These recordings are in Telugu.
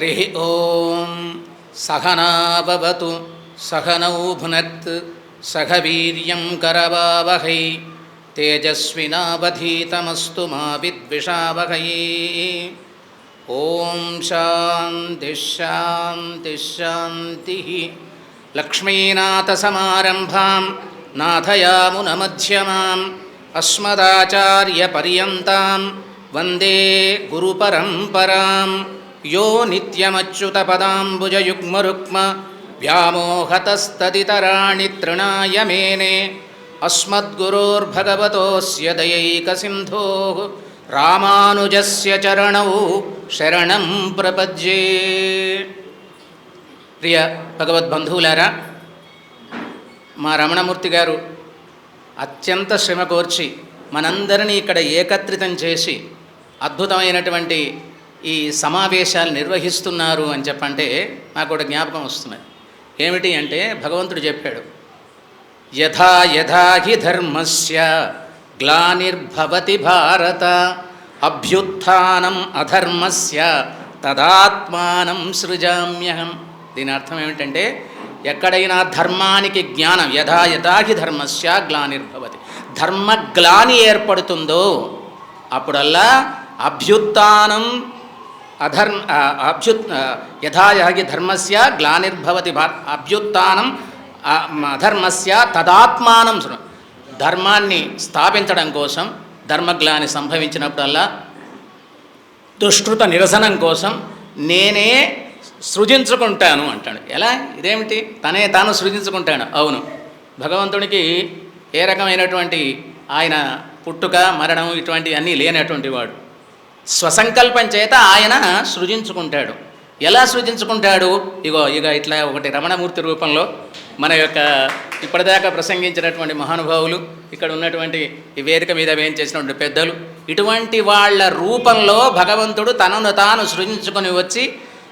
हरिः ॐ। सहनाववतु सहनौ भुनत्। सह वीर्यं करवावहै। तेजस्विनावधीतमस्तु मा विद्विषावहै। ॐ शान्तिश्शान्तिश्शान्तिः लक्ष्मीनाथसमारम्भां नाथयामुनमध्यमाम् अस्मदाचार्यपर्यन्तां वन्दे गुरुपरम्परां यो नित्यमच्युतपदाम्बुजयुग्मरुक्म व्यामोहतस्तदितराणि तृणाय मेने अस्मद्गुरोर्भगवतोऽस्य दयैकसिन्धोः रामानुजस्य चरणौ शरणं प्रपद्ये ప్రియ భగవద్బంధువులారా మా రమణమూర్తి గారు అత్యంత శ్రమ కోర్చి మనందరినీ ఇక్కడ ఏకత్రితం చేసి అద్భుతమైనటువంటి ఈ సమావేశాలు నిర్వహిస్తున్నారు అని చెప్పంటే నాకు ఒక జ్ఞాపకం వస్తున్నది. ఏమిటి అంటే భగవంతుడు చెప్పాడు యథా యథా హి ధర్మస్య గ్లానిర్భవతి భారత అభ్యుత్నం అధర్మస్య తదాత్మానం సృజామ్యహం. దీని అర్థం ఏమిటంటే ఎక్కడైనా ధర్మానికి జ్ఞానం యథా యథాహి ధర్మస్య గ్లానిర్భవతి. ధర్మ గ్లాని ఏర్పడుతుందో అప్పుడల్లా అభ్యుత్నం అధర్మ అభ్యు యథా యహి ధర్మస్య గ్లానిర్భవతి అభ్యుత్నం అభ్యుత్థానం అధర్మస్య తదాత్మానం ధర్మాన్ని స్థాపించడం కోసం ధర్మగ్లాని సంభవించినప్పుడల్లా దుష్కృత నిరసనం కోసం నేనే సృజించుకుంటాను అంటాడు. ఎలా? ఇదేమిటి? తనే తాను సృజించుకుంటాడు. అవును. భగవంతునికి ఏ రకమైనటువంటి ఆయన పుట్టుక మరణం ఇటువంటి అన్నీ లేనటువంటి వాడు. స్వసంకల్పం చేత ఆయన సృజించుకుంటాడు. ఎలా సృజించుకుంటాడు? ఇగో ఇక ఇట్లా ఒకటి రమణమూర్తి రూపంలో మన యొక్క ఇప్పటిదాకా ప్రసంగించినటువంటి మహానుభావులు ఇక్కడ ఉన్నటువంటి ఈ వేదిక మీద ఏం చేసినటువంటి పెద్దలు ఇటువంటి వాళ్ళ రూపంలో భగవంతుడు తనను తాను సృజించుకొని వచ్చి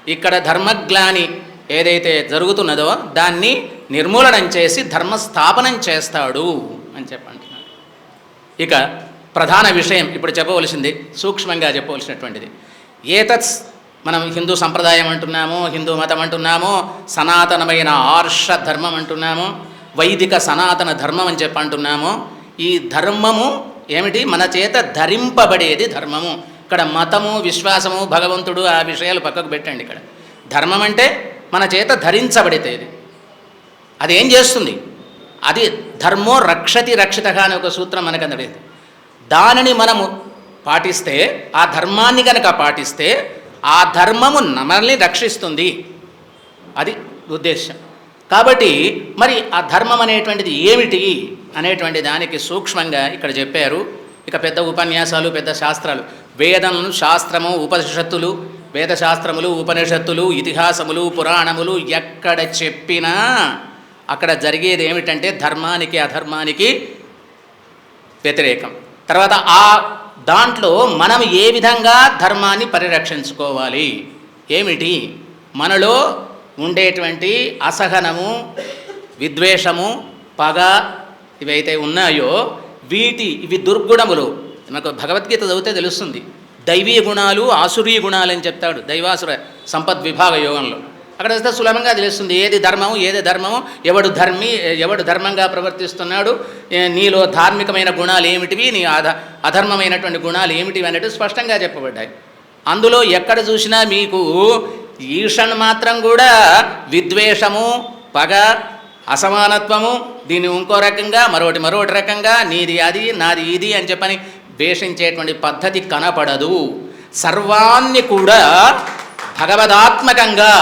ఇక్కడ ధర్మగ్లాని ఏదైతే జరుగుతున్నదో దాన్ని నిర్మూలనం చేసి ధర్మస్థాపనం చేస్తాడు అని చెప్పంటున్నాడు ఇక ప్రధాన విషయం ఇప్పుడు చెప్పవలసింది సూక్ష్మంగా చెప్పవలసినటువంటిది. ఏతత్ మనం హిందూ సంప్రదాయం అంటున్నాము హిందూ మతం అంటున్నామో సనాతనమైన ఆర్ష ధర్మం అంటున్నాము వైదిక సనాతన ధర్మం అని చెప్పి అంటున్నామో. ఈ ధర్మము ఏమిటి? మన చేత ధరింపబడేది ధర్మము. ఇక్కడ మతము విశ్వాసము భగవంతుడు ఆ విషయాలు పక్కకు పెట్టండి ఇక్కడ. ధర్మం అంటే మన చేత ధరించబడితేది అది ఏం చేస్తుంది? అది ధర్మో రక్షతి రక్షిత అనే ఒక సూత్రం మనకు అందడేది దానిని మనము పాటిస్తే ఆ ధర్మాన్ని కనుక పాటిస్తే ఆ ధర్మము మనల్ని రక్షిస్తుంది. అది ఉద్దేశం కాబట్టి మరి ఆ ధర్మం అనేటువంటిది ఏమిటి అనేటువంటి దానికి సూక్ష్మంగా ఇక్కడ చెప్పారు. ఇక పెద్ద ఉపన్యాసాలు పెద్ద శాస్త్రాలు. వేదములు శాస్త్రము ఉపనిషత్తులు వేదశాస్త్రములు ఉపనిషత్తులు ఇతిహాసములు పురాణములు ఎక్కడ చెప్పినా అక్కడ జరిగేది ఏమిటంటే ధర్మానికి అధర్మానికి వ్యతిరేకం. తర్వాత ఆ దాంట్లో మనం ఏ విధంగా ధర్మాన్ని పరిరక్షించుకోవాలి? ఏమిటి? మనలో ఉండేటువంటి అసహనము విద్వేషము పగ ఇవైతే ఉన్నాయో వీటి ఇవి దుర్గుణములు. మనకు భగవద్గీత చదివితే తెలుస్తుంది. దైవీ గుణాలు ఆసురీ గుణాలు అని చెప్తాడు దైవాసుర సంపద్ విభాగ యోగంలో. అక్కడ వస్తే సులభంగా తెలుస్తుంది ఏది ధర్మము ఏది ధర్మము ఎవడు ధర్మి ఎవడు ధర్మంగా ప్రవర్తిస్తున్నాడు నీలో ధార్మికమైన గుణాలు ఏమిటివి నీ అధ అధర్మమైనటువంటి గుణాలు ఏమిటివి అనేవి స్పష్టంగా చెప్పబడ్డాయి. అందులో ఎక్కడ చూసినా మీకు ఈషన్ మాత్రం కూడా విద్వేషము పగ అసమానత్వము దీన్ని ఇంకో రకంగా మరొకటి మరొకటి రకంగా నీది అది నాది ఇది అని చెప్పని ద్వేషించేటువంటి పద్ధతి కనపడదు. సర్వాన్ని కూడా భగవదాత్మకంగా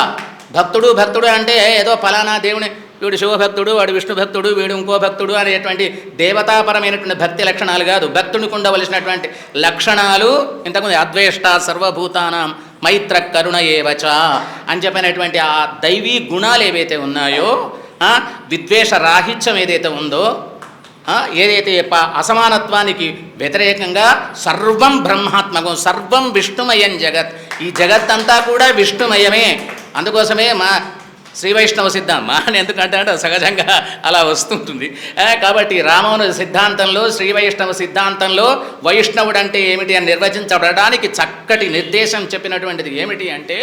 భక్తుడు భక్తుడు అంటే ఏదో ఫలానా దేవుని వీడు శివభక్తుడు వాడు విష్ణు భక్తుడు వీడు ఇంకో భక్తుడు అనేటువంటి దేవతాపరమైనటువంటి భక్తి లక్షణాలు కాదు. భక్తునికి ఉండవలసినటువంటి లక్షణాలు ఇంతకుముందు అద్వేష్ట సర్వభూతానం మైత్ర కరుణ ఏవచ అని చెప్పినటువంటి ఆ దైవీ గుణాలు ఏవైతే ఉన్నాయో విద్వేష రాహిత్యం ఏదైతే ఉందో ఏదైతే అసమానత్వానికి వ్యతిరేకంగా సర్వం బ్రహ్మాత్మకం సర్వం విష్ణుమయం జగత్. ఈ జగత్ అంతా కూడా విష్ణుమయమే. అందుకోసమే మా శ్రీ వైష్ణవ సిద్ధాంతం అని ఎందుకంటే అంటే సహజంగా అలా వస్తుంటుంది. కాబట్టి రామను సిద్ధాంతంలో శ్రీ వైష్ణవ సిద్ధాంతంలో వైష్ణవుడు అంటే ఏమిటి అని నిర్వచించబడడానికి చక్కటి నిర్దేశం చెప్పినటువంటిది ఏమిటి అంటే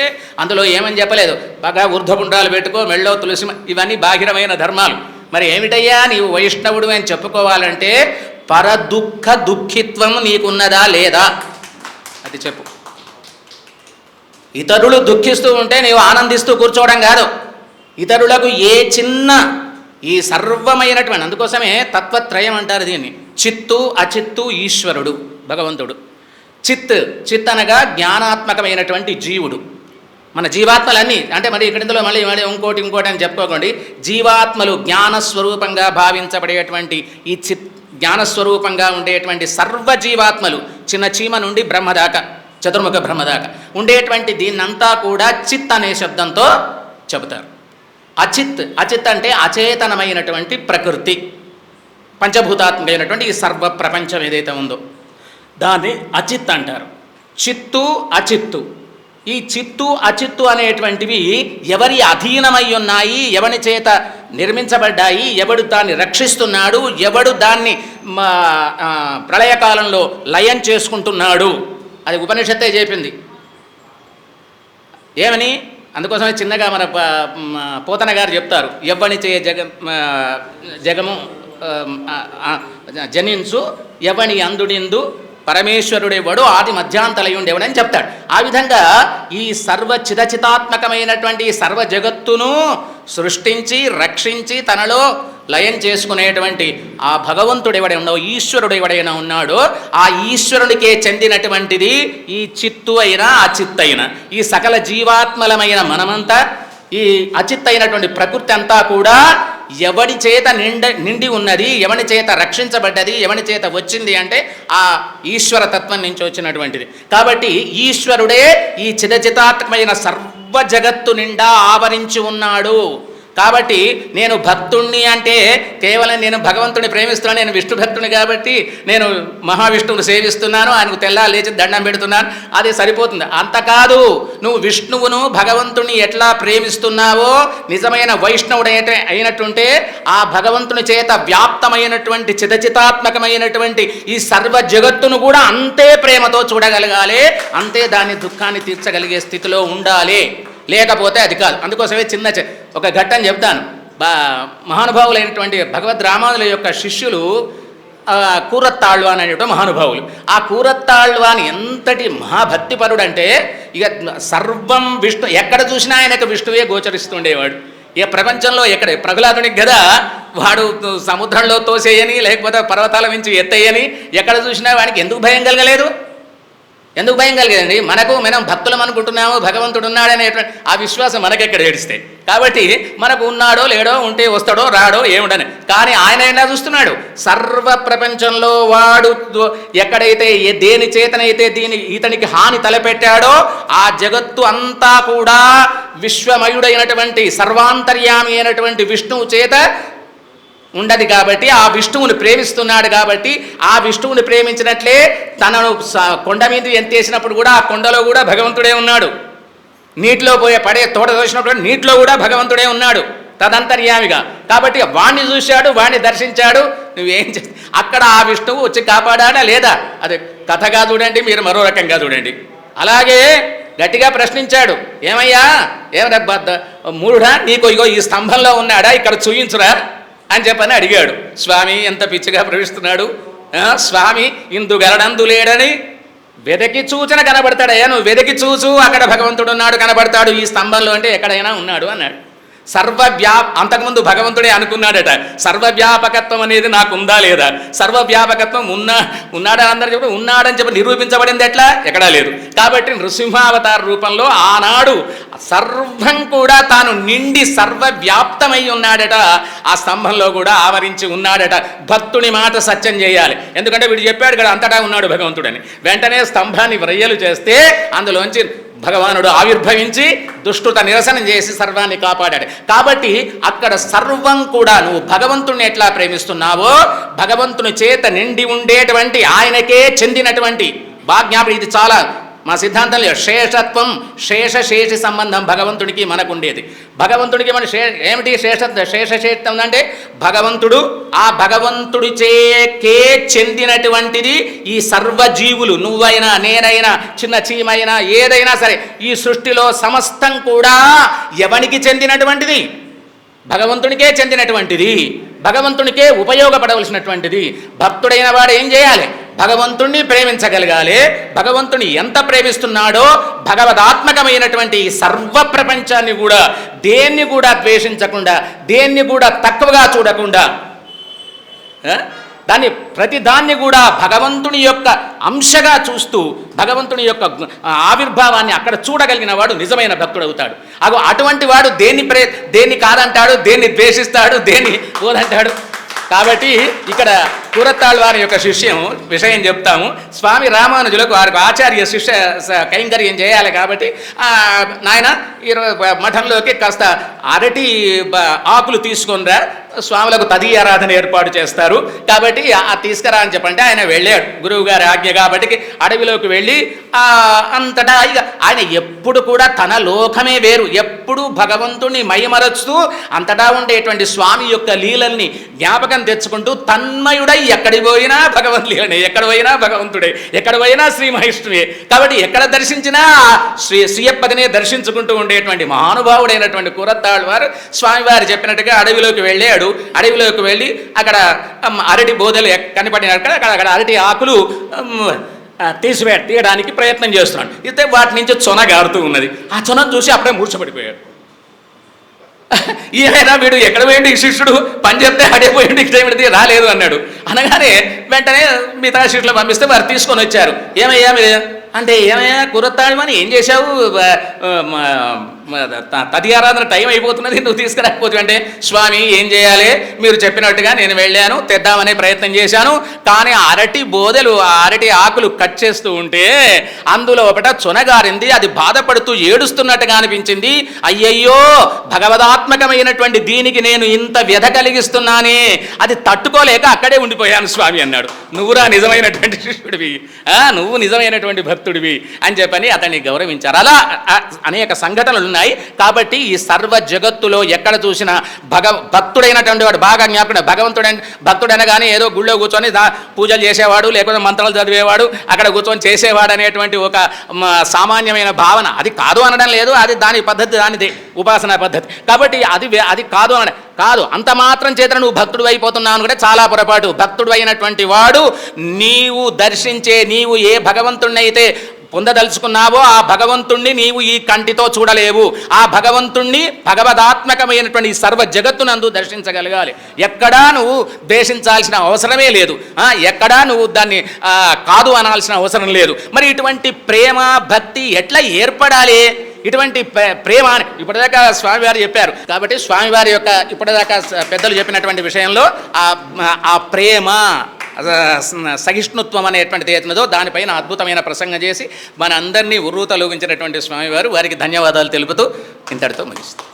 అందులో ఏమని చెప్పలేదు. బాగా ఊర్ధ్వపుండాలు పెట్టుకో మెళ్ళో తులసి ఇవన్నీ బాహిరమైన ధర్మాలు. మరి ఏమిటయ్యా నీవు వైష్ణవుడు అని చెప్పుకోవాలంటే పరదుఃఖ దుఃఖిత్వం నీకున్నదా లేదా? అది చెప్పు. ఇతరులు దుఃఖిస్తూ ఉంటే నీవు ఆనందిస్తూ కూర్చోవడం కాదు. ఇతరులకు ఏ చిన్న ఈ సర్వమైనటువంటి అందుకోసమే తత్వత్రయం అంటారు దీన్ని. చిత్తు అచిత్తు ఈశ్వరుడు భగవంతుడు. చిత్ చిత్ అనగా జ్ఞానాత్మకమైనటువంటి జీవుడు. మన జీవాత్మలన్నీ అంటే మరి ఇక్కడ ఇందులో మళ్ళీ మళ్ళీ ఇంకోటి ఇంకోటి అని చెప్పుకోకండి. జీవాత్మలు జ్ఞానస్వరూపంగా భావించబడేటువంటి ఈ చిత్ జ్ఞానస్వరూపంగా ఉండేటువంటి సర్వ జీవాత్మలు చిన్న చీమ నుండి బ్రహ్మదాకా చతుర్ముఖ బ్రహ్మ దాకా ఉండేటువంటి దీన్నంతా కూడా చిత్ అనే శబ్దంతో చెబుతారు. అచిత్ అచిత్ అంటే అచేతనమైనటువంటి ప్రకృతి పంచభూతాత్మకమైనటువంటి ఈ సర్వ ప్రపంచం ఏదైతే ఉందో. దాన్ని అచిత్ అంటారు. చిత్తు అచిత్తు. ఈ చిత్తు అచిత్తు అనేటువంటివి ఎవరి అధీనమై ఉన్నాయి ఎవరి చేత నిర్మించబడ్డాయి ఎవడు దాన్ని రక్షిస్తున్నాడు ఎవడు దాన్ని మా, ప్రళయకాలంలో లయం చేసుకుంటున్నాడు. అది ఉపనిషత్తే చెప్పింది ఏమని? అందుకోసమే చిన్నగా మన పోతన గారు చెప్తారు. ఎవ్వని చేయ జగ జగము జనించు ఎవని అందుడిందు పరమేశ్వరుడేవాడు ఆది మధ్యాంతలయుండేవాడు చెప్తాడు. ఆ విధంగా ఈ సర్వ చిదచితాత్మకమైనటువంటి సర్వ జగత్తును సృష్టించి రక్షించి తనలో లయం చేసుకునేటువంటి ఆ భగవంతుడు ఎవడై ఉన్నాడో ఈశ్వరుడు ఎవడైనా ఉన్నాడో ఆ ఈశ్వరునికే చెందినటువంటిది ఈ చిత్తు అయినా అచిత్తైన. ఈ సకల జీవాత్మలమైన మనమంతా ఈ అచిత్ అయినటువంటి ప్రకృతి అంతా కూడా ఎవడి చేత నిండ నిండి ఉన్నది ఎవని చేత రక్షించబడ్డది ఎవని చేత వచ్చింది అంటే ఆ ఈశ్వర తత్వం నుంచి వచ్చినటువంటిది. కాబట్టి ఈశ్వరుడే ఈ చిదచితాత్మకమైన సర్వ జగత్తు నిండా ఆవరించి ఉన్నాడు. కాబట్టి నేను భక్తుణ్ణి అంటే కేవలం నేను భగవంతుని ప్రేమిస్తున్నాను నేను విష్ణు భక్తుని కాబట్టి నేను మహావిష్ణువుని సేవిస్తున్నాను ఆయనకు తెల్లా లేచి దండం పెడుతున్నాను అది సరిపోతుంది. అంత కాదు నువ్వు విష్ణువును భగవంతుని ఎట్లా ప్రేమిస్తున్నావో నిజమైన వైష్ణవుడు అయినట్టుంటే ఆ భగవంతుని చేత వ్యాప్తమైనటువంటి చితచితాత్మకమైనటువంటి ఈ సర్వ జగత్తును కూడా అంతే ప్రేమతో చూడగలగాలి అంతే దాని దుఃఖాన్ని తీర్చగలిగే స్థితిలో ఉండాలి. లేకపోతే అది కాదు. అందుకోసమే చిన్న ఒక ఘట్టం చెప్తాను. బా మహానుభావులైనటువంటి భగవద్ రామానుల యొక్క శిష్యులు ఆ, అని అనేటువంటి మహానుభావులు. ఆ కూరత్తాళ్ళు అని ఎంతటి మహాభక్తిపరుడు అంటే ఇక సర్వం విష్ణు ఎక్కడ చూసినా ఆయనకు విష్ణువే గోచరిస్తుండేవాడు. ఇక ప్రపంచంలో ఎక్కడ ప్రహ్లాదునికి కదా వాడు సముద్రంలో తోసేయని లేకపోతే పర్వతాల నుంచి ఎత్తయ్యని ఎక్కడ చూసినా వాడికి ఎందుకు భయం కలగలేదు? ఎందుకు భయం కలిగేదండి మనకు మనం భక్తులం అనుకుంటున్నాము భగవంతుడు ఉన్నాడనేటువంటి ఆ విశ్వాసం మనకెక్కడ ఏడిస్తే? కాబట్టి మనకు ఉన్నాడో లేడో ఉంటే వస్తాడో రాడో ఏముండని. కానీ ఆయన ఎలా చూస్తున్నాడు? సర్వ ప్రపంచంలో వాడు దో- ఎక్కడైతే ఏ దేని చేతనైతే దీని ఇతనికి హాని తలపెట్టాడో ఆ జగత్తు అంతా కూడా విశ్వమయుడైనటువంటి సర్వాంతర్యామి అయినటువంటి విష్ణువు చేత ఉండదు కాబట్టి ఆ విష్ణువుని ప్రేమిస్తున్నాడు కాబట్టి ఆ విష్ణువుని ప్రేమించినట్లే తనను కొండ మీద ఎంతేసినప్పుడు కూడా ఆ కొండలో కూడా భగవంతుడే ఉన్నాడు. నీటిలో పోయే పడే తోట చూసినప్పుడు నీటిలో కూడా భగవంతుడే ఉన్నాడు తదంతర్యామిగా. కాబట్టి వాణ్ణి చూశాడు వాణ్ణి దర్శించాడు. నువ్వేం చే అక్కడ ఆ విష్ణువు వచ్చి కాపాడాడా లేదా? అది కథగా చూడండి మీరు మరో రకంగా చూడండి. అలాగే గట్టిగా ప్రశ్నించాడు. ఏమయ్యా? ఏమరా బద్ద- మూఢా నీకు ఇగో ఈ స్తంభంలో ఉన్నాడా? ఇక్కడ చూయించురా. అని చెప్పని అడిగాడు. స్వామి ఎంత పిచ్చిగా ప్రవేశిస్తున్నాడు ఆ, స్వామి ఇందు గలడందు లేడని వెదకి చూచిన కనబడతాడయ్యా నువ్వు వెదకి చూచు అక్కడ భగవంతుడు ఉన్నాడు కనబడతాడు ఈ స్తంభంలో అంటే ఎక్కడైనా ఉన్నాడు అన్నాడు. సర్వవ్యా అంతకుముందు భగవంతుడే అనుకున్నాడట సర్వవ్యాపకత్వం అనేది నాకు ఉందా లేదా? సర్వవ్యాపకత్వం ఉన్నా ఉన్నాడని అందరూ చెప్పి ఉన్నాడని చెప్పి నిరూపించబడింది ఎట్లా? ఎక్కడా లేదు. కాబట్టి నృసింహావతార రూపంలో ఆనాడు సర్వం కూడా తాను నిండి సర్వవ్యాప్తమై ఉన్నాడట. ఆ స్తంభంలో కూడా ఆవరించి ఉన్నాడట. భక్తుని మాట సత్యం చేయాలి. ఎందుకంటే వీడు చెప్పాడు కదా అంతటా ఉన్నాడు భగవంతుడని. వెంటనే స్తంభాన్ని వ్రయ్యలు చేస్తే అందులోంచి భగవానుడు ఆవిర్భవించి దుష్టుత నిరసనం చేసి సర్వాన్ని కాపాడాడు. కాబట్టి అక్కడ సర్వం కూడా నువ్వు భగవంతుణ్ణి ఎట్లా ప్రేమిస్తున్నావో భగవంతుని చేత నిండి ఉండేటువంటి ఆయనకే చెందినటువంటి బాజ్ఞాపడి ఇది చాలా మా సిద్ధాంతంలో శేషత్వం శేష శేషి సంబంధం భగవంతుడికి మనకు ఉండేది భగవంతుడికి మన శే ఏమిటి శేషత్వం? శేషశేషత్వం అంటే భగవంతుడు ఆ భగవంతుడిచేకే చెందినటువంటిది ఈ సర్వజీవులు. నువ్వైనా నేనైనా చిన్న చీమైనా ఏదైనా సరే ఈ సృష్టిలో సమస్తం కూడా ఎవనికి చెందినటువంటిది? భగవంతునికే చెందినటువంటిది. భగవంతునికే ఉపయోగపడవలసినటువంటిది. భక్తుడైన వాడు ఏం చేయాలి? భగవంతుణ్ణి ప్రేమించగలగాలి. భగవంతుని ఎంత ప్రేమిస్తున్నాడో భగవదాత్మకమైనటువంటి సర్వ ప్రపంచాన్ని కూడా దేన్ని కూడా ద్వేషించకుండా దేన్ని కూడా తక్కువగా చూడకుండా దాన్ని ప్రతి దాన్ని కూడా భగవంతుని యొక్క అంశగా చూస్తూ భగవంతుని యొక్క ఆవిర్భావాన్ని అక్కడ చూడగలిగిన వాడు నిజమైన భక్తుడు అవుతాడు అగో అటువంటి వాడు దేన్ని ప్రే దేన్ని కాదంటాడు దేన్ని ద్వేషిస్తాడు దేన్ని ఓదంటాడు. కాబట్టి ఇక్కడ కూరత్తాళ్ వారి యొక్క శిష్యం విషయం చెప్తాము. స్వామి రామానుజులకు వారికి ఆచార్య శిష్య స- కైంకర్యం చేయాలి కాబట్టి నాయన ఈరోజు మఠంలోకి కాస్త అరటి ఆకులు తీసుకొనిరా. స్వాములకు తది ఆరాధన ఏర్పాటు చేస్తారు. కాబట్టి ఆ తీసుకురా అని చెప్పంటే ఆయన వెళ్ళాడు. గురువు గారి ఆజ్ఞ కాబట్టి అడవిలోకి వెళ్ళి అంతటా ఇక ఆయన ఎప్పుడు కూడా తన లోకమే వేరు. ఎప్పుడు భగవంతుని మయమరచుతూ అంతటా ఉండేటువంటి స్వామి యొక్క లీలల్ని జ్ఞాపకం తెచ్చుకుంటూ తన్మయుడై ఎక్కడికి పోయినా భగవన్ లీలనే ఎక్కడ పోయినా భగవంతుడే ఎక్కడ పోయినా శ్రీ మహిష్ణువే. కాబట్టి ఎక్కడ దర్శించినా శ్రీ శ్రీయప్పదినే దర్శించుకుంటూ ఉండేటువంటి మహానుభావుడైనటువంటి కూరత్తాళ్ వారు స్వామివారు చెప్పినట్టుగా అడవిలోకి వెళ్ళాడు. అడవిలోకి వెళ్ళి అక్కడ అరటి బోధలు ఎక్- కనపడిన అక్కడ అక్కడ అక్కడ అరటి ఆకులు తీసివే తీయడానికి ప్రయత్నం చేస్తున్నాడు. అయితే వాటి నుంచి చొన గారుతూ ఉన్నది. ఆ చొనను చూసి అప్పుడే మూర్చబడిపోయాడు ఈయన వీడు ఎక్కడ పోయింది శిష్యుడు పని చెప్తే అడే ఇక్కడ రాలేదు అన్నాడు. అనగానే వెంటనే మిగతా శిష్యులు పంపిస్తే వారు తీసుకొని వచ్చారు. ఏమయ్యా మీరు? అంటే ఏమయ్యా కురత్తాడిమని ఏం చేశావు? తదియారాధన టైం అయిపోతున్నది నువ్వు తీసుకురాకపోతే? అంటే స్వామి ఏం చేయాలి? మీరు చెప్పినట్టుగా నేను వెళ్ళాను తెద్దామనే ప్రయత్నం చేశాను. కానీ అరటి బోదెలు ఆ అరటి ఆకులు కట్ చేస్తూ ఉంటే అందులో ఒకట చొనగారింది అది బాధపడుతూ ఏడుస్తున్నట్టుగా అనిపించింది. అయ్యయ్యో భగవదాత్మకమైనటువంటి దీనికి నేను ఇంత వ్యధ కలిగిస్తున్నానే. అది తట్టుకోలేక అక్కడే ఉండిపోయాను స్వామి అన్నాడు. నువ్వురా నిజమైనటువంటి శిష్యుడివి. ఆ, నువ్వు నిజమైనటువంటి భక్తుడివి అని చెప్పని అతన్ని గౌరవించారు. అలా అనేక సంఘటనలు ఉన్నాయి. కాబట్టి ఈ సర్వ జగత్తులో ఎక్కడ చూసినా భగ భక్తుడైనటువంటి వాడు బాగా జ్ఞాపకం భగవంతుడైన భక్తుడనగానే ఏదో గుళ్ళో కూర్చొని పూజలు చేసేవాడు లేకపోతే మంత్రాలు చదివేవాడు అక్కడ కూర్చొని చేసేవాడు అనేటువంటి ఒక సామాన్యమైన భావన. అది కాదు అనడం లేదు అది దాని పద్ధతి దానిదే ఉపాసనా పద్ధతి. కాబట్టి అది అది కాదు అనడం. కాదు అంత మాత్రం చేత నువ్వు భక్తుడు అయిపోతున్నావు కూడా చాలా పొరపాటు. భక్తుడు అయినటువంటి వాడు నీవు దర్శించే నీవు ఏ భగవంతుణ్ణైతే పొందదలుచుకున్నావో ఆ భగవంతుణ్ణి నీవు ఈ కంటితో చూడలేవు. ఆ భగవంతుణ్ణి భగవదాత్మకమైనటువంటి సర్వ జగత్తునందు దర్శించగలగాలి. ఎక్కడా నువ్వు ద్వేషించాల్సిన అవసరమే లేదు. ఎక్కడా నువ్వు దాన్ని కాదు అనాల్సిన అవసరం లేదు. మరి ఇటువంటి ప్రేమ భక్తి ఎట్లా ఏర్పడాలి? ఇటువంటి ప్రేమ ఇప్పటిదాకా స్వామివారు చెప్పారు. కాబట్టి స్వామివారి యొక్క ఇప్పటిదాకా పెద్దలు చెప్పినటువంటి విషయంలో ఆ ఆ ప్రేమ సహిష్ణుత్వం అనేటువంటిది ఏతున్నదో దానిపైన అద్భుతమైన ప్రసంగం చేసి మన అందరినీ ఉర్రు తొలగించినటువంటి స్వామివారు వారికి ధన్యవాదాలు తెలుపుతూ ఇంతటితో ముగిస్తాం